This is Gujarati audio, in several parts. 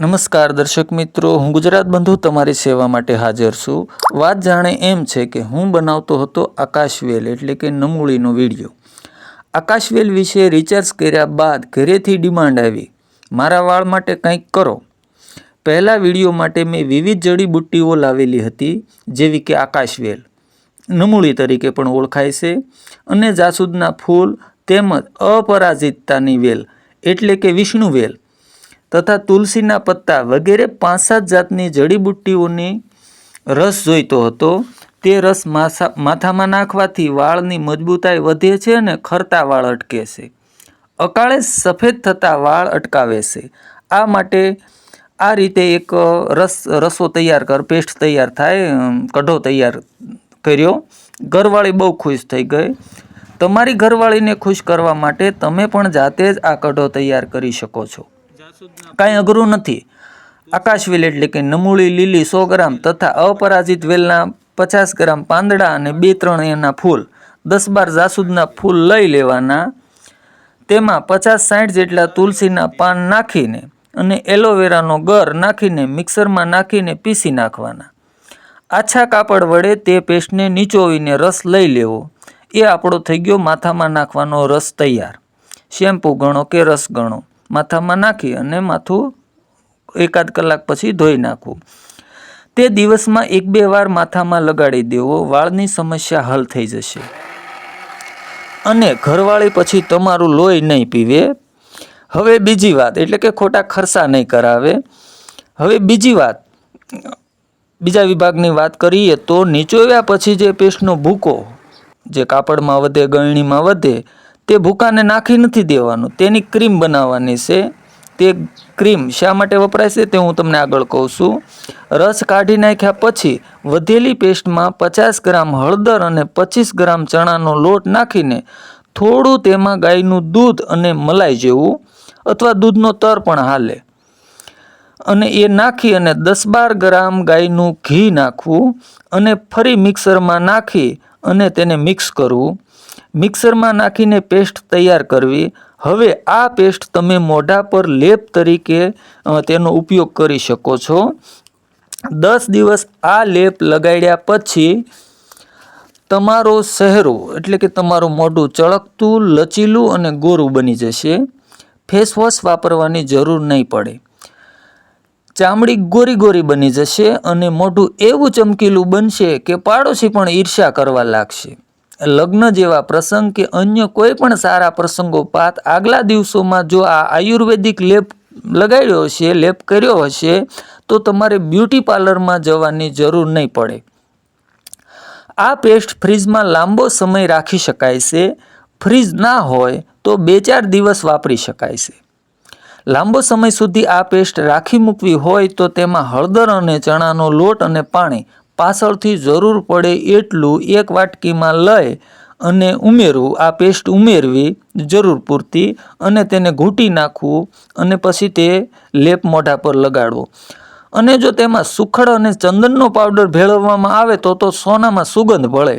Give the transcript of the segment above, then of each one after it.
નમસ્કાર દર્શક મિત્રો, હું ગુજરાત બંધુ તમારી સેવા માટે હાજર છું. વાત જાણે એમ છે કે હું બનાવતો હતો આકાશવેલ, એટલે કે નમૂળીનો વીડિયો. આકાશવેલ વિશે રિચાર્જ કર્યા બાદ ઘરેથી ડિમાન્ડ આવી. મારા વાળ માટે કંઈક કરો. પહેલાં વીડિયો માટે મેં વિવિધ જડીબુટ્ટીઓ લાવેલી હતી, જેવી કે આકાશવેલ. નમૂળી તરીકે પણ ઓળખાય છે અને જાસૂદના ફૂલ તેમજ અપરાજિતતાની વેલ, એટલે કે વિષ્ણુવેલ. તથા તુલસીના પત્તા વગેરે પાંચ સાત જાતની જડીબુટ્ટીઓની રસ જોઈતો હતો. તે રસ માથા માથામાં નાખવાથી વાળની મજબૂતાઈ વધે છે અને ખરતા વાળ અટકે છે. અકાળે સફેદ થતા વાળ અટકાવે છે. આ માટે આ રીતે એક રસ રસો તૈયાર કર, પેસ્ટ તૈયાર થાય કઢો તૈયાર કર્યો. ઘરવાળી બહુ ખુશ થઈ ગઈ. તમારી ઘરવાળીને ખુશ કરવા માટે તમે પણ જાતે જ આ કઢો તૈયાર કરી શકો છો. કાંઈ અઘરું નથી. આકાશવેલ એટલે કે નમૂળી, લીલી, સો ગ્રામ તથા અપરાજિત વેલના પચાસ ગ્રામ પાંદડા અને બે ત્રણ એના ફૂલ. દસ બાર જાસૂદના ફૂલ લઈ લેવાના. તેમાં પચાસ સાઠ જેટલા તુલસીના પાન નાખીને અને એલોવેરાનો ગર નાખીને મિક્સરમાં નાખીને પીસી નાખવાના. આછા કાપડ વડે તે પેસ્ટને નીચોવીને રસ લઈ લેવો. એ આપણો થઈ ગયો માથામાં નાખવાનો રસ તૈયાર. શેમ્પૂ ગણો કે રસ ગણો? માથામાં નાખી અને માથું એકાદ કલાક પછી ધોઈ નાખવું તે દિવસમાં એક બે વાર માથામાં લગાડી દેવો, વાળની સમસ્યા હલ થઈ જશે. અને ઘરવાળી પછી તમારું લોહી નહીં પીવે. હવે બીજી વાત, એટલે કે ખોટા ખર્ચા નહીં કરાવે. હવે બીજી વાત, બીજા વિભાગની વાત કરીએ તો નીચોવ્યા પછી જે પેસ્ટનો ભૂકો, જે કાપડમાં વધે, ગળણીમાં વધે તે ભૂકાને નાખી નથી દેવાનું. તેની ક્રીમ બનાવવાની છે. તે ક્રીમ શા માટે વપરાય છે તે હું તમને આગળ કહું છું. રસ કાઢી નાખ્યા પછી વધેલી પેસ્ટમાં પચાસ ગ્રામ હળદર અને પચીસ ગ્રામ ચણાનો લોટ નાખીને થોડું તેમાં ગાયનું દૂધ અને મલાઈ જેવું અથવા દૂધનો તર પણ હાલે. અને એ નાખી અને દસ બાર ગ્રામ ગાયનું ઘી નાખવું અને ફરી મિક્સરમાં નાખી અને તેને મિક્સ કરવું. મિક્સરમાં નાખીને પેસ્ટ તૈયાર કરવી. હવે આ પેસ્ટ તમે મોઢા પર લેપ તરીકે તેનો ઉપયોગ કરી શકો છો. દસ દિવસ આ લેપ લગાડ્યા પછી તમારો ચહેરો એટલે કે તમારું મોઢું ચળકતું, લચીલું અને ગોરું બની જશે. ફેસવોશ વાપરવાની જરૂર નહીં પડે. ચામડી ગોરી ગોરી બની જશે અને મોઢું એવું ચમકીલું બનશે કે પાડોશી પણ ઈર્ષ્યા કરવા લાગશે. લગ્ન જેવા પ્રસંગ કે અન્ય કોઈ પણ સારા પ્રસંગોપાત આગલા દિવસોમાં જો આ આયુર્વેદિક લેપ લગાડ્યો હશે, લેપ કર્યો હશે, તો તમારે બ્યુટી પાર્લરમાં જવાની જરૂર નહીં પડે. આ પેસ્ટ ફ્રીજમાં લાંબો સમય રાખી શકાય છે. ફ્રીજ ના હોય તો બે ચાર દિવસ વાપરી શકાય છે. લાંબો સમય સુધી આ પેસ્ટ રાખી મૂકવી હોય તો તેમાં હળદર અને ચણાનો લોટ અને પાણી પાછળથી જરૂર પડે એટલું એક વાટકીમાં લઈ અને ઉમેરવું. આ પેસ્ટ ઉમેરવી જરૂર પૂરતી અને તેને ઘૂંટી નાખવું અને પછી તે લેપ મોઢા પર લગાડવો. અને જો તેમાં સુખડ અને ચંદનનો પાવડર ભેળવવામાં આવે તો તો સોનામાં સુગંધ ભળે.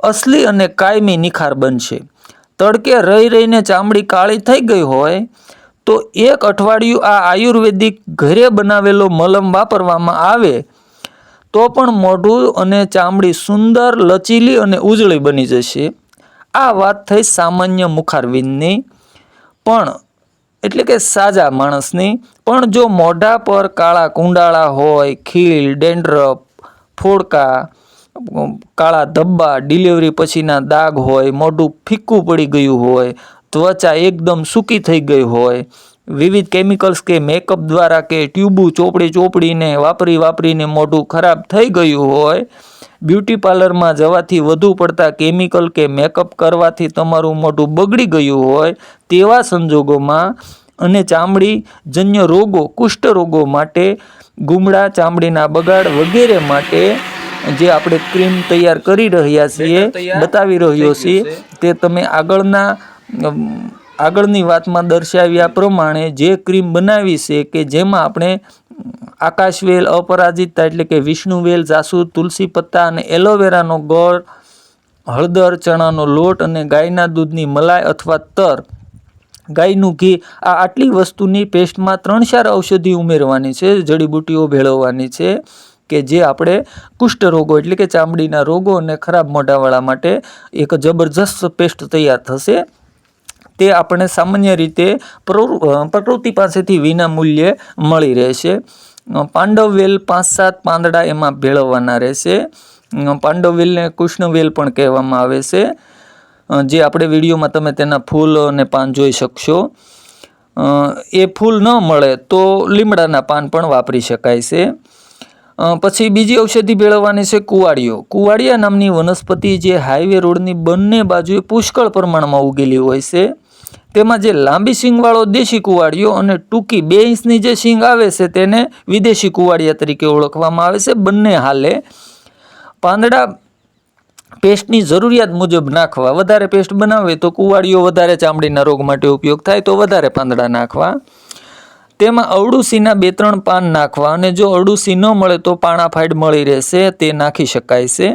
અસલી અને કાયમી નિખાર બનશે. તડકે રહી રહીને ચામડી કાળી થઈ ગઈ હોય તો એક અઠવાડિયું આ આયુર્વેદિક ઘરે બનાવેલો મલમ વાપરવામાં આવે તો પણ મોઢું અને ચામડી સુંદર, લચીલી અને ઉજળી બની જશે. આ વાત થઈ સામાન્ય મુખારવિંદની. પણ, એટલે કે સાજા માણસની. પણ જો મોઢા પર કાળા કુંડાળા હોય, ખીલ, ડેન્ડ્રફ, ફોડકા, કાળા ધબ્બા, ડિલિવરી પછીના દાગ હોય, મોઢું ફીક્કું પડી ગયું હોય, ત્વચા એકદમ સૂકી થઈ ગઈ હોય વિવિધ કેમિકલ્સ કે મેકઅપ દ્વારા કે ટ્યુબુ ચોપડી ચોપડીને વાપરી વાપરીને મોઢું ખરાબ થઈ ગયું હોય બ્યુટી પાર્લરમાં જવાથી વધુ પડતા કેમિકલ કે મેકઅપ કરવાથી તમારું મોઢું બગડી ગયું હોય તેવા સંજોગોમાં અને ચામડી જન્ય રોગો કુષ્ઠ રોગો માટે ગુમડા ચામડીના બગાડ વગેરે માટે જે આપણે ક્રીમ તૈયાર કરી રહ્યા છીએ બતાવી રહ્યો છીએ તે તમે આગળના આગળની વાતમાં દર્શાવ્યા પ્રમાણે જે ક્રીમ બનાવી છે કે જેમાં આપણે આકાશવેલ, અપરાજિતા એટલે કે વિષ્ણુવેલ, જાસૂદ, તુલસી પત્તા અને એલોવેરાનો ગોળ, હળદર, ચણાનો લોટ અને ગાયના દૂધની મલાઈ અથવા તર. ગાયનું ઘી આ આટલી વસ્તુની પેસ્ટમાં ત્રણ ચાર ઔષધિ ઉમેરવાની છે, જડીબુટ્ટીઓ ભેળવવાની છે કે જે આપણે કુષ્ઠરોગો એટલે કે ચામડીના રોગો અને ખરાબ મોઢાવાળા માટે એક જબરજસ્ત પેસ્ટ તૈયાર થશે. તે આપણને સામાન્ય રીતે પ્રકૃતિ પાસેથી વિના મૂલ્યે મળી રહેશે. પાંડવવેલ પાંચ સાત પાંદડા એમાં ભેળવવાના રહેશે. પાંડવવેલને કૃષ્ણવેલ પણ કહેવામાં આવે છે. જે આપણે વિડીયોમાં તમે તેના ફૂલ અને પાન જોઈ શકશો. એ ફૂલ ન મળે તો લીમડાના પાન પણ વાપરી શકાય છે. પછી બીજી ઔષધિ ભેળવવાની છે કુવાડિયો કુવાડિયા નામની વનસ્પતિ જે હાઈવે રોડની બંને બાજુએ પુષ્કળ પ્રમાણમાં ઉગેલી હોય છે. તેમાં જે લાંબી સિંગવાળો દેશી કુવાડિયો અને ટૂંકી બે ઇંચની જે સિંગ આવે છે તેને વિદેશી કુવાડિયા તરીકે ઓળખવામાં આવે છે. બંને હાલે પાંદડા પેસ્ટની જરૂરિયાત મુજબ નાખવા. વધારે પેસ્ટ બનાવે તો કુવાડીઓ વધારે ચામડીના રોગ માટે ઉપયોગ થાય તો વધારે પાંદડા નાખવા. તેમાં અળુસીના બે ત્રણ પાન નાખવા અને જો અળુસી ન મળે તો પાણા ફાઈડ મળી રહેશે, તે નાખી શકાય છે.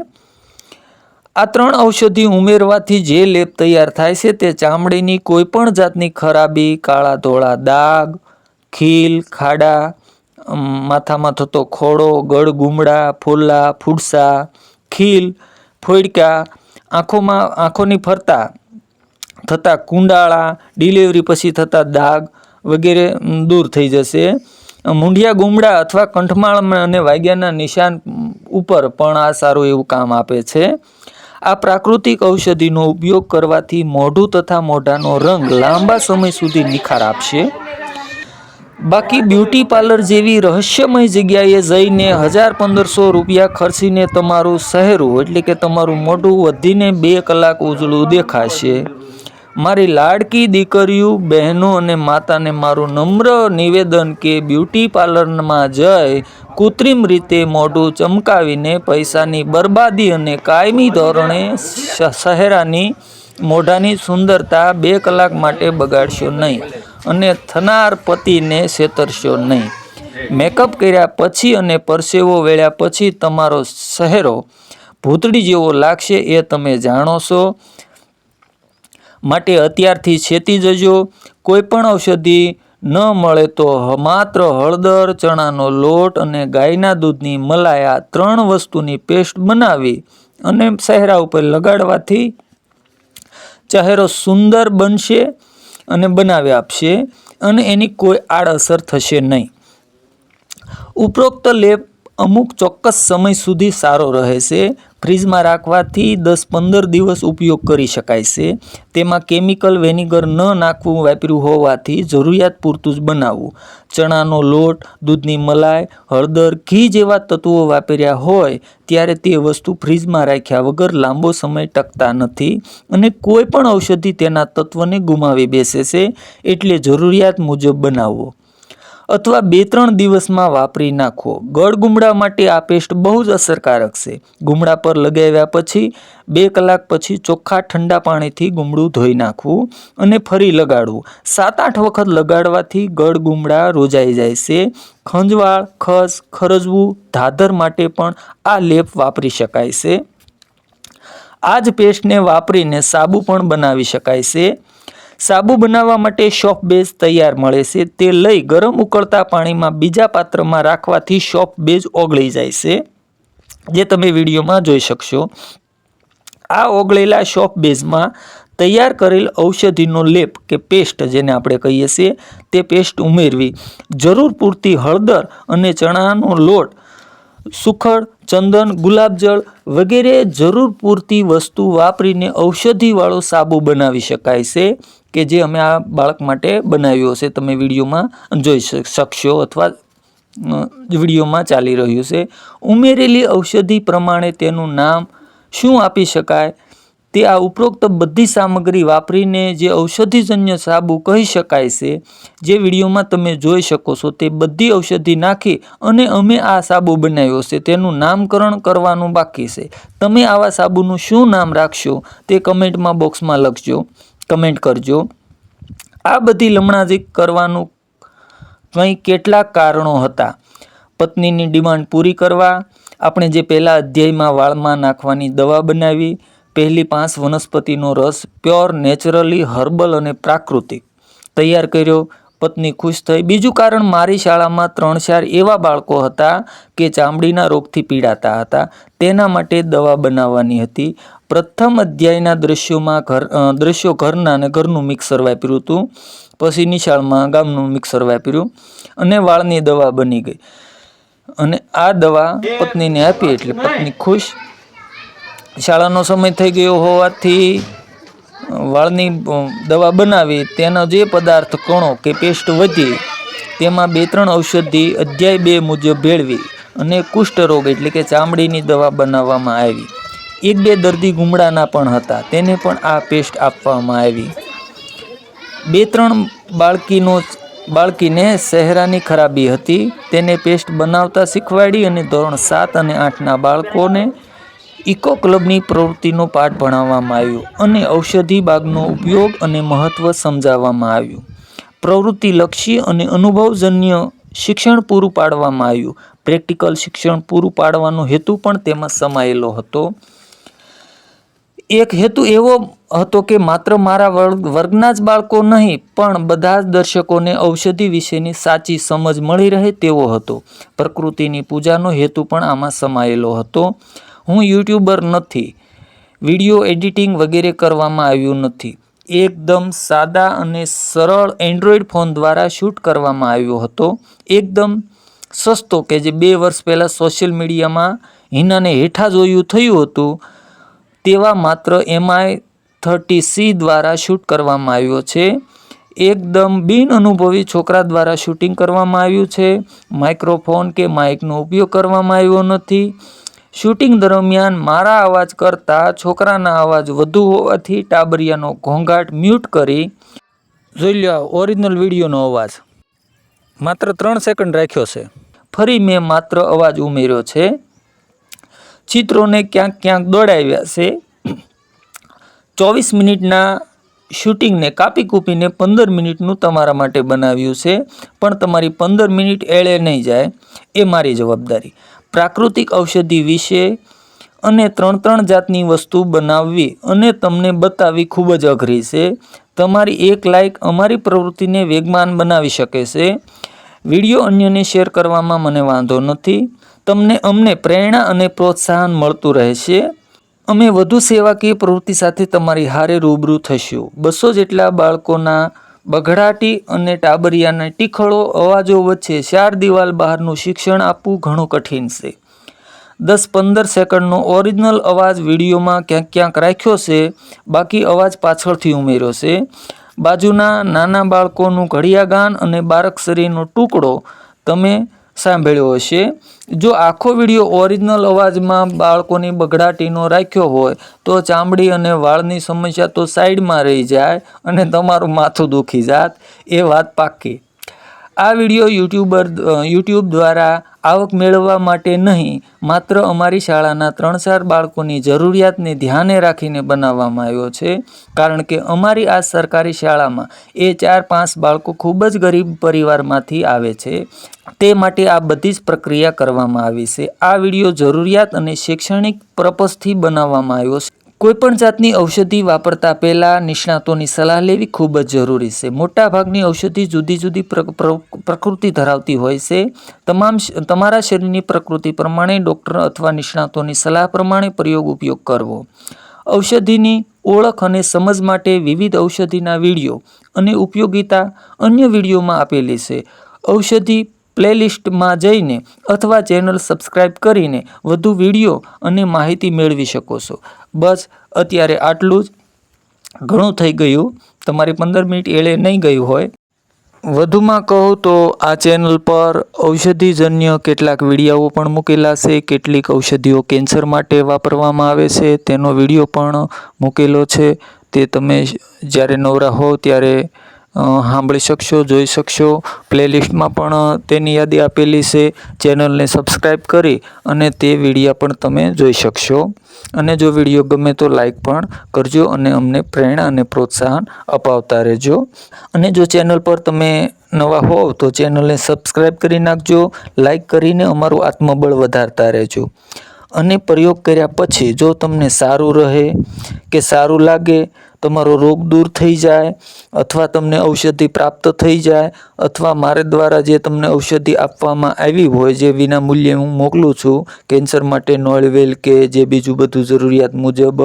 આ ત્રણ ઔષધિ ઉમેરવાથી જે લેપ તૈયાર થાય છે તે ચામડીની કોઈ પણ જાતની ખરાબી, કાળા ધોળા દાગ, ખીલ, ખાડા માથામાં થતો ખોડો ગળ ગુમડા, ફોલ્લા, ફૂડસા, ખીલ, ફોડકા, આંખોમાં, આંખોની ફરતા થતા કુંડાળા, ડિલિવરી પછી થતા દાગ વગેરે દૂર થઈ જશે. મૂંઢિયા ગુમડા અથવા કંઠમાળ અને વાગ્યાના નિશાન ઉપર પણ આ સારું એવું કામ આપે છે. આ પ્રાકૃતિક ઔષધિનો ઉપયોગ કરવાથી મોઢું તથા મોઢાનો રંગ લાંબા સમય સુધી નિખાર આપશે. બાકી બ્યુટી પાર્લર જેવી રહસ્યમય જગ્યાએ જઈને હજાર પંદરસો રૂપિયા ખર્ચીને તમારું સહેરું એટલે કે તમારું મોઢું વધીને બે કલાક ઉજળું દેખાશે. મારી લાડકી દીકરીઓ, બહેનો અને માતાને મારું નમ્ર નિવેદન કે બ્યુટી પાર્લરમાં જઈ કૃત્રિમ રીતે મોઢું ચમકાવીને પૈસાની બરબાદી અને કાયમી ધોરણે શહેરાની મોઢાની સુંદરતા બે કલાક માટે બગાડશો નહીં અને થનાર પતિને છેતરશો નહીં. મેકઅપ કર્યા પછી અને પરસેવો વેળ્યા પછી તમારો ચહેરો ભૂતળી જેવો લાગશે એ તમે જાણો છો. માટે અત્યારથી છેતી જજો. કોઈ પણ ઔષધિ ન મળે તો માત્ર હળદર, ચણાનો લોટ અને ગાયના દૂધની મલાઈ આ ત્રણ વસ્તુની પેસ્ટ બનાવી અને ચહેરા ઉપર લગાડવાથી ચહેરો સુંદર બનશે અને બનાવી આપશે અને એની કોઈ આડઅસર થશે નહીં. ઉપરોક્ત લેપ અમુક ચોક્કસ સમય સુધી સારો રહે છે ફ્રીજમાં રાખવાથી દસ પંદર દિવસ ઉપયોગ કરી શકાય છે. તેમાં કેમિકલ વેનિગર ન નાખવું વાપર્યું હોવાથી જરૂરિયાત પૂરતું જ બનાવવું. ચણાનો લોટ, દૂધની મલાઈ, હળદર, ઘી જેવા તત્વો વાપર્યા હોય ત્યારે તે વસ્તુ ફ્રીજમાં રાખ્યા વગર લાંબો સમય ટકતા નથી અને કોઈ પણ ઔષધિ તેના તત્વને ગુમાવી બેસે છે. એટલે જરૂરિયાત મુજબ બનાવવો. અથવા બે ત્રણ દિવસમાં વાપરી નાખો ગળ ગુમડા માટે આ પેસ્ટ બહુ જ અસરકારક છે. ગુમડા પર લગાવ્યા પછી બે કલાક પછી ચોખ્ખા ઠંડા પાણીથી ગુમડું ધોઈ નાખવું અને ફરી લગાડવું. સાત આઠ વખત લગાડવાથી ગળગુમડા રોજાઈ જાય છે. ખંજવાળ, ખસ, ખરજવું, ધાધર માટે પણ આ લેપ વાપરી શકાય છે. આ જ પેસ્ટને વાપરીને સાબુ પણ બનાવી શકાય છે. સાબુ બનાવવા માટે સોપ બેઝ તૈયાર મળે છે. તે લઈ ગરમ ઉકળતા પાણીમાં બીજા પાત્રમાં રાખવાથી સોપ બેઝ ઓગળી જાય છે, જે તમે વિડીયોમાં જોઈ શકશો. આ ઓગળેલા શોપ બેઝમાં તૈયાર કરેલ ઔષધિનો લેપ કે પેસ્ટ જેને આપણે કહીએ છીએ, તે પેસ્ટ ઉમેરવી. જરૂર પૂરતી હળદર અને ચણાનો લોટ, સુખડ ચંદન, ગુલાબજળ વગેરે જરૂર પૂરતી વસ્તુ વાપરીને ઔષધિવાળો સાબુ બનાવી શકાય છે કે જે અમે આ બાળક માટે બનાવ્યો છે. તમે વિડીયોમાં જોઈ શક- શકશો અથવા વિડીયોમાં ચાલી રહ્યું છે. ઉમેરેલી ઔષધિ પ્રમાણે તેનું નામ શું આપી શકાય? તે આ ઉપરોક્ત બધી સામગ્રી વાપરીને જે ઔષધિજન્ય સાબુ કહી શકાય છે, જે વિડીયોમાં તમે જોઈ શકો છો, તે બધી ઔષધિ નાખી અને અમે આ સાબુ બનાવ્યો છે, તેનું નામકરણ કરવાનું બાકી છે. તમે આવા સાબુનું શું નામ રાખશો, તે કમેન્ટમાં બોક્સમાં લખજો, કમેન્ટ કરજો. આ બધી લમણાજી કરવાનું કંઈ કેટલાક કારણો હતા. પત્નીની ડિમાન્ડ પૂરી કરવા, આપણે જે પહેલાં અધ્યાયમાં વાળમાં નાખવાની દવા બનાવી પહેલી પાંચ વનસ્પતિનો રસ પ્યોર, નેચરલી, હર્બલ અને પ્રાકૃતિક તૈયાર કર્યો. પત્ની ખુશ થઈ. બીજું કારણ, મારી શાળામાં ત્રણ ચાર એવા બાળકો હતા કે ચામડીના રોગથી પીડાતા હતા. તેના માટે દવા બનાવવાની હતી. પ્રથમ અધ્યાયના દ્રશ્યોમાં ઘર દૃશ્યો ઘરના અને ઘરનું મિક્સર વાપર્યું હતું. પછી નિશાળમાં ગામનું મિક્સર વાપર્યું અને વાળની દવા બની ગઈ. અને આ દવા પત્નીને આપી એટલે પત્ની ખુશ શાળાનો સમય થઈ ગયો હોવાથી વાળની દવા બનાવી, તેનો જે પદાર્થ કણો કે પેસ્ટ વધી, તેમાં બે ત્રણ ઔષધિ અધ્યાય બે મુજબ ભેળવી અને કુષ્ઠરોગ એટલે કે ચામડીની દવા બનાવવામાં આવી. એક બે દર્દી ગુમડાના પણ હતા, તેને પણ આ પેસ્ટ આપવામાં આવી. બે ત્રણ બાળકીનો, બાળકીને ચહેરાની ખરાબી હતી, તેને પેસ્ટ બનાવતા શીખવાડી અને ધોરણ સાત અને આઠના બાળકોને ઇકો ક્લબની પ્રવૃત્તિનો પાઠ ભણાવવામાં આવ્યો અને ઔષધિ બાગનો ઉપયોગ અને મહત્ત્વ સમજાવવામાં આવ્યું. પ્રવૃત્તિલક્ષી અને અનુભવજન્ય શિક્ષણ પૂરું પાડવામાં આવ્યું. પ્રેક્ટિકલ શિક્ષણ પૂરું પાડવાનો હેતુ પણ તેમાં સમાયેલો હતો. એક હેતુ એવો હતો કે માત્ર મારા વર્ગ, વર્ગના જ બાળકો નહીં, પણ બધા જ દર્શકોને ઔષધિ વિશેની સાચી સમજ મળી રહે તેવો હતો. પ્રકૃતિની પૂજાનો હેતુ પણ આમાં સમાયેલો હતો. હું યુટ્યુબર નથી. વીડિયો એડિટિંગ વગેરે કરવામાં આવ્યું નથી. એકદમ સાદા અને સરળ એન્ડ્રોઈડ ફોન દ્વારા શૂટ કરવામાં આવ્યો હતો. એકદમ સસ્તો કે જે બે વર્ષ પહેલાં સોશિયલ મીડિયામાં હિનાને હેઠા જોયું થયું હતું, તેવા માત્ર એમઆઈ થર્ટી સી દ્વારા શૂટ કરવામાં આવ્યો છે. એકદમ બિન અનુભવી છોકરા દ્વારા શૂટિંગ કરવામાં આવ્યું છે. માઇક્રોફોન કે માઇકનો ઉપયોગ કરવામાં આવ્યો નથી. શૂટિંગ દરમિયાન મારા અવાજ કરતાં છોકરાના અવાજ વધુ હોવાથી ટાબરિયાનો ઘોંઘાટ મ્યુટ કરી જોઈ લો ઓરિજિનલ વિડીયોનો અવાજ. માત્ર ત્રણ સેકન્ડ રાખ્યો છે. ફરી મેં માત્ર અવાજ ઉમેર્યો છે. ચિત્રોને ક્યાંક ક્યાંક દોડાવ્યા છે. ચોવીસ મિનિટના શૂટિંગને કાપી કૂપીને પંદર મિનિટનું તમારા માટે બનાવ્યું છે. પણ તમારી પંદર મિનિટ એળે નહીં જાય. એ મારી જવાબદારી. પ્રાકૃતિક ઔષધિ વિશે અને ત્રણ ત્રણ જાતની વસ્તુ બનાવવી અને તમને બતાવવી ખૂબ જ અઘરી છે. તમારી એક લાઇક અમારી પ્રવૃત્તિને વેગમાન બનાવી શકે છે. વીડિયો અન્યને શેર કરવામાં મને વાંધો નથી. તમને અમને પ્રેરણા અને પ્રોત્સાહન મળતું રહેશે. અમે વધુ સેવાકીય પ્રવૃત્તિ સાથે તમારી હારે રૂબરૂ થશું. બસો જેટલા બાળકોના બઘડાટી અને ટાબરિયાના ટીખળો અવાજો વચ્ચે ચાર દિવાલ બહારનું શિક્ષણ આપવું ઘણું કઠિન છે. દસ પંદર સેકન્ડનો ઓરિજિનલ અવાજ વિડીયોમાં ક્યાંક ક્યાંક રાખ્યો છે, બાકી અવાજ પાછળથી ઉમેર્યો છે. બાજુના નાના બાળકોનું ઘડિયાગાન અને બારકસરીનો ટુકડો, તમે સાંભળ્યો હશે. જો આખો વીડિયો ઓરિજિનલ અવાજમાં બાળકોની બગડાટીનો રાખ્યો હોય, તો ચામડી અને વાળની સમસ્યા તો સાઈડમાં રહી જાય અને તમારું માથું દુખી જાત. એ વાત પાક્કી. આ વીડિયો યુટ્યુબર યુટ્યુબ દ્વારા આવક મેળવવા માટે નહીં, માત્ર અમારી શાળાના ત્રણ ચાર બાળકોની જરૂરિયાતને ધ્યાને રાખીને બનાવવામાં આવ્યો છે. કારણ કે અમારી આ સરકારી શાળામાં એ ચાર પાંચ બાળકો ખૂબ જ ગરીબ પરિવારમાંથી આવે છે. તે માટે આ બધી જ પ્રક્રિયા કરવામાં આવી છે. આ વીડિયો જરૂરિયાત અને શૈક્ષણિક પર્પઝથી બનાવવામાં આવ્યો છે. કોઈપણ જાતની ઔષધિ વાપરતા પહેલાં નિષ્ણાતોની સલાહ લેવી ખૂબ જ જરૂરી છે. મોટાભાગની ઔષધિ જુદી જુદી પ્ર- પ્ર- પ્રકૃતિ ધરાવતી હોય છે. તમામ તમારા શરીરની પ્રકૃતિ પ્રમાણે ડૉક્ટર અથવા નિષ્ણાતોની સલાહ પ્રમાણે પ્રયોગ ઉપયોગ કરવો. ઔષધિની ઓળખ અને સમજ માટે વિવિધ ઔષધિના વીડિયો અને ઉપયોગિતા અન્ય વિડીયોમાં આપેલી છે. ઔષધિ પ્લેલિસ્ટમાં જઈને અથવા ચેનલ સબસ્ક્રાઇબ કરીને વધુ વીડિયો અને માહિતી મેળવી શકો છો. બસ, અત્યારે આટલું જ. ઘણું થઈ ગયું. તમારી પંદર મિનિટ એળે નહીં ગયું હોય. વધુમાં કહું તો આ ચેનલ પર ઔષધિજન્ય કેટલાક વિડીયાઓ પણ મૂકેલા છે. કેટલીક ઔષધિઓ કેન્સર માટે વાપરવામાં આવે છે. તેનો વીડિયો પણ મૂકેલો છે. તે તમે જ્યારે નવરા હો ત્યારે સાંભળી શકશો, જોઈ શકશો. પ્લેલિસ્ટમાં પણ તેની યાદી આપેલી છે. ચેનલને સબસ્ક્રાઈબ કરી અને તે વિડીયા પણ તમે જોઈ શકશો. અને જો વીડિયો ગમે તો લાઈક પણ કરજો અને અમને પ્રેરણા અને પ્રોત્સાહન અપાવતા રહેજો. અને જો ચેનલ પર તમે નવા હોવ તો ચેનલને સબસ્ક્રાઈબ કરી નાખજો લાઈક કરીને અમારું આત્મબળ વધારતા રહેજો. અને પ્રયોગ કર્યા પછી જો તમને સારું રહે કે સારું લાગે તમારો રોગ દૂર થઈ જાય અથવા તમને ઔષધિ પ્રાપ્ત થઈ જાય અથવા મારે દ્વારા જે તમને ઔષધિ આપવામાં આવી હોય જે વિના મૂલ્યે હું મોકલું છું, કેન્સર માટે નોળવેલ કે જે બીજું બધું જરૂરિયાત મુજબ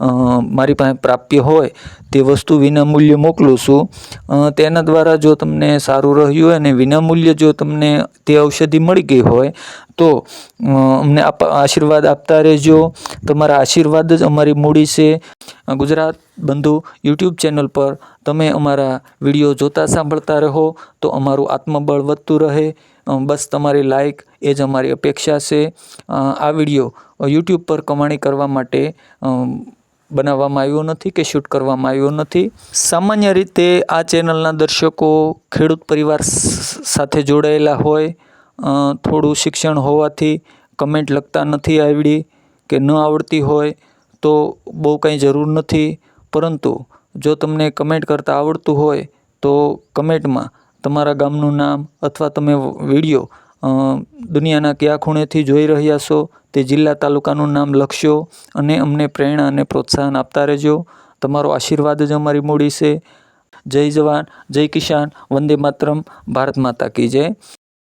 મારી પાસે પ્રાપ્ય હોય તે વસ્તુ વિનામૂલ્યે મોકલું છું. તેના દ્વારા જો તમને સારું રહ્યું હોય અને વિનામૂલ્યે જો તમને તે ઔષધિ મળી ગઈ હોય, તો અમને આશીર્વાદ આપતા રહેજો. તમારા આશીર્વાદ જ અમારી મૂડી છે. ગુજરાત બંધુ યુટ્યુબ ચેનલ પર તમે અમારા વીડિયો જોતા સાંભળતા રહો, તો અમારું આત્મબળ વધતું રહે. બસ તમારી લાઈક એ જ અમારી અપેક્ષા છે. આ વીડિયો યુટ્યુબ પર કમાણી કરવા માટે બનાવવામાં આવ્યો નથી કે શૂટ કરવામાં આવ્યો નથી. સામાન્ય રીતે આ ચેનલના દર્શકો ખેડૂત પરિવાર સાથે જોડાયેલા હોય થોડું શિક્ષણ હોવાથી કમેન્ટ લખતા નથી આવડી કે ન આવડતી હોય તો બહુ કંઈ જરૂર નથી. પરંતુ જો તમને કમેન્ટ કરતાં આવડતું હોય તો કમેન્ટમાં તમારા ગામનું નામ અથવા તમે વીડિયો દુનિયાના કયા ખૂણેથી જોઈ રહ્યા છો તે જિલ્લા તાલુકાનું નામ લખશો અને અમને પ્રેરણા અને પ્રોત્સાહન આપતા રહેજો. તમારો આશીર્વાદ જ અમારી મૂડી છે. જય જવાન, જય કિસાન, વંદે માતરમ, ભારત માતા કી જય.